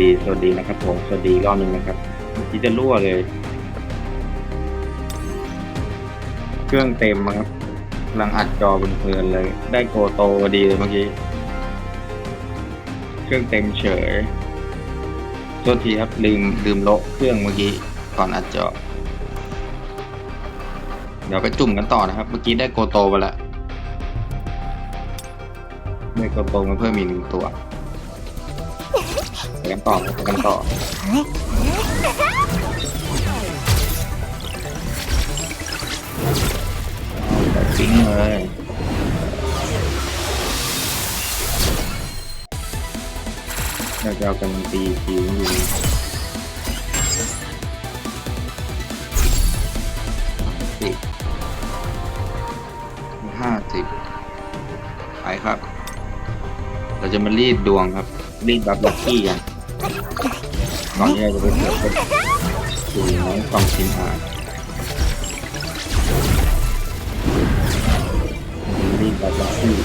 ดี สวัสดีนะครับผม สวัสดีอีกรอบหนึ่งนะครับที่จะรั่วเลย เครื่องเต็มครับกำลังอัดจอบนเพลินๆเลย ได้โกโตพอดีเลยเมื่อกี้ เครื่องเต็มเฉยโทษทีครับลืมลืมโละเครื่องเมื่อกี้ก่อนอัดจอ เดี๋ยวไปจุ่มกันต่อนะครับ เมื่อกี้ได้โกโตไปล้วได้โกโตมาเพิ่มอีกหนึ่งตัว ไปกันต่อไปกันต่อเอาแต่ปิ้งเลยเราจะเอากันตีทีมอยู่สิบห้าสิบไปครับ เราจะมารีดดวงครับ รีดบัฟลักกี้กันก่อนที่เราจะไปเปิดเป็นสู่น้องกองชินอาร์รีดบัฟลักกี้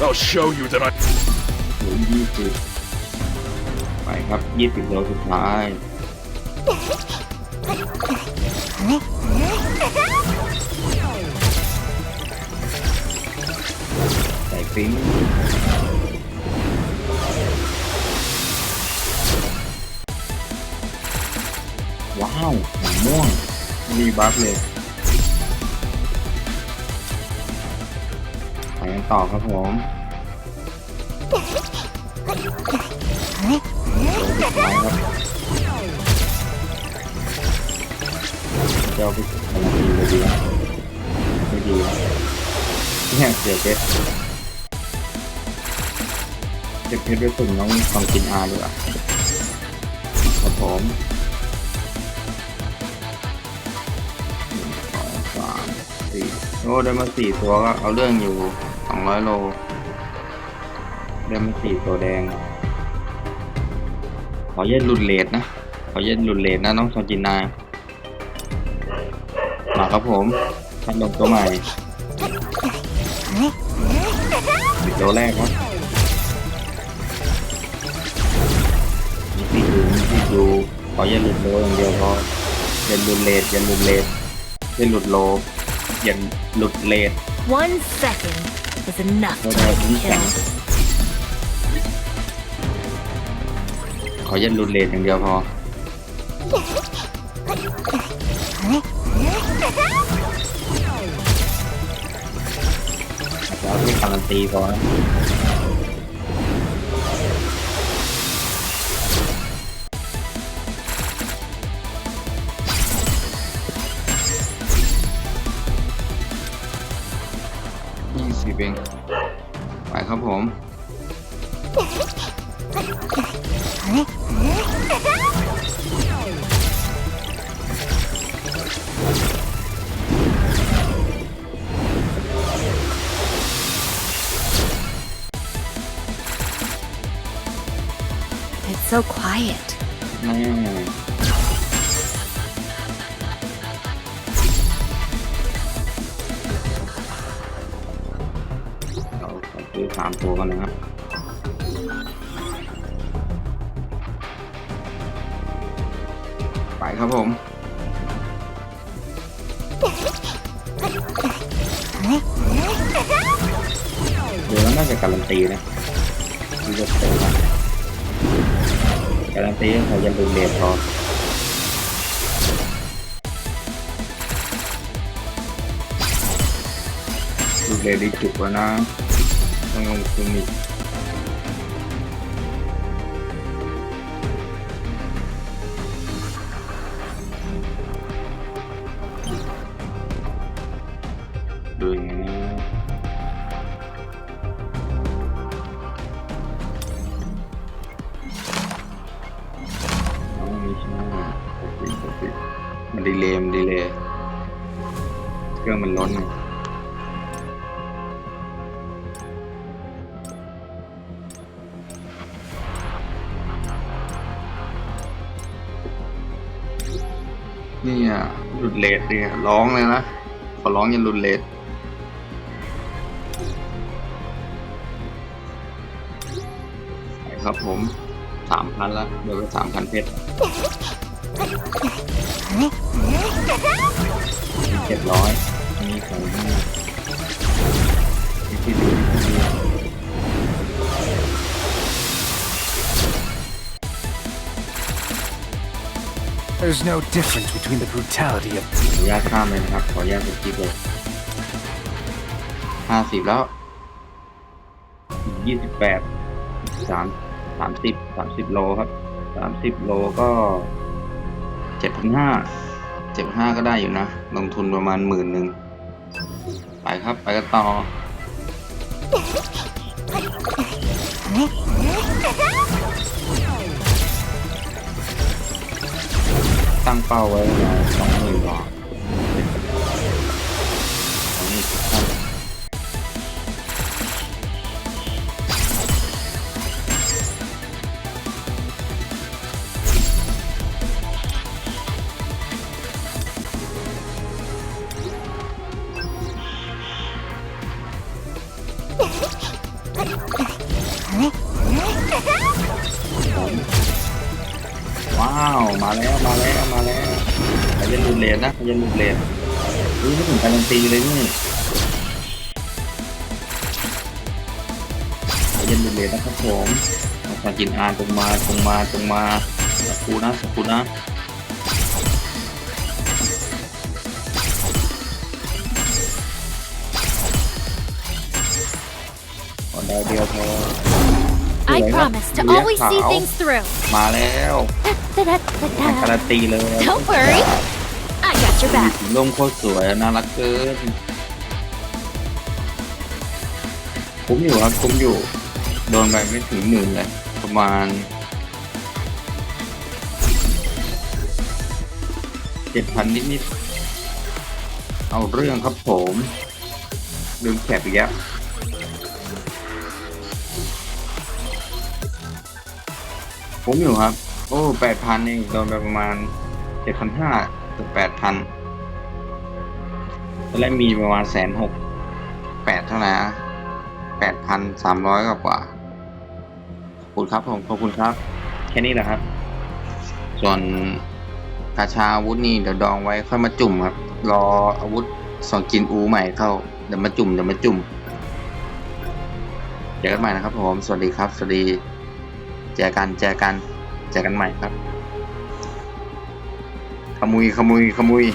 I'll show you that I. เหลือยี่สิบไปครับยี่สิบโลสุดท้าย ฟิงว้าวหนังม่วงมีบัฟเลยไปกันต่อครับผมโดนสุดท้ายครับาไปอะไรดีเลยดีนะไม่ดีนะเนี่ยเสียเพชร เก็บเพชรด้วยสุ่มน้องลองกินอาดีกว่าครับผมหนึ่งสองสามสี่โอ้ได้มาสี่ตัวก็เอาเรื่องอยู่สองร้อยโลได้มาสี่ตัวแดง ขอเย็นรุนเลดนะ ขอเย็นรุนเลดนะน้องซอนจินนามาครับผมพัดลมตัวใหม่สิบตัวแรกครับ ดูมีที่ดูขอเย็นหลุดโลอย่างเดียวพอเย็นรุนเลดเย็นรุนเลดเย็นหลุดโลเย็นหลุดเลด One second is enough to What make happened a kill. ขอเย็นรุนเลดอย่างเดียวพอแล้วไม่การันตีพอนะ ยี่สิบเอง ไปครับผม It's so quiet. แซื้อสามตัวกันนะครับไปครับผมเดี๋ยวน่าจะการันตีนะที่จะเต็มละการันตีให้เขายันดูเลทพอดูเลทดีจุกแล้วนะ ต้องลงทุนอีกดูอย่างนี้อ๋อไม่ใช่ปกติปกติมันดีเลยมันดีเลยเครื่องมันล้นไง เนี่ยหลุดเลทเนี่ยร้องเลยนะขอร้องอย่าหลุดเลทครับผมสามพันละเดี๋ยวไปสามพันเพชรเจ็ดร้อยนี่ของที่ดู There's no difference between the brutality of ขออนุญาตข้ามเลยนะครับ ขออนุญาตสกิปเลยห้าสิบแล้วยี่สิบแปดสามสามสิบสามสิบโลครับสามสิบโลก็เจ็ดพันห้าเจ็ดห้าก็ได้อยู่นะ ลงทุนประมาณหมื่นหนึ่งไปครับ ไปกันต่อ ตั้งเป้าไว้ประมาณสองหมื่นบาทอันนี้ครับว้าว มาแล้ว มาแล้วมาแล้วข ยันลุดเลนนะขยันลุดเลนอุ้ยไม่ถึงการันตีเลยนี่ขยันลุดเลนนะครับผมมาสาจินอานตรงมาตรงมาตรงมาสักครูนะสักครูนะขอดาวเดียวพอ I Wait, promise to yeah, always see how? things through. มาแล้วการันตีเลย Don't worry. Got your back. ร่มโคตรสวยน่ารักเกินคุ้มอยู่ครับคุ้มอยู่ โดนไปไม่ถึงหมื่นเลยประมาณเจ็ดพันนิดๆเอาเรื่องครับผมลืมแคปอีกแล้วคุ้มอยู่ครับ โอ้แปดพันเองโดนไปประมาณเจ็ดพันห้า แปดพันตอนแรกมีประมาณแสนหกแปดเท่าไหร่แปดพันสามร้อยกว่าขอบคุณครับผมขอบคุณครับ แค่นี้แหละครับ ส่วนกาชาอาวุธนี่เดี๋ยวดองไว้ค่อยมาจุ่มครับ รออาวุธสองจินอูใหม่เข้า เดี๋ยวมาจุ่มเดี๋ยวมาจุ่มเจอกันใหม่นะครับผม สวัสดีครับ สวัสดีเจอกันเจอกันเจอกันใหม่ครับ ขมุยขมุยขมุย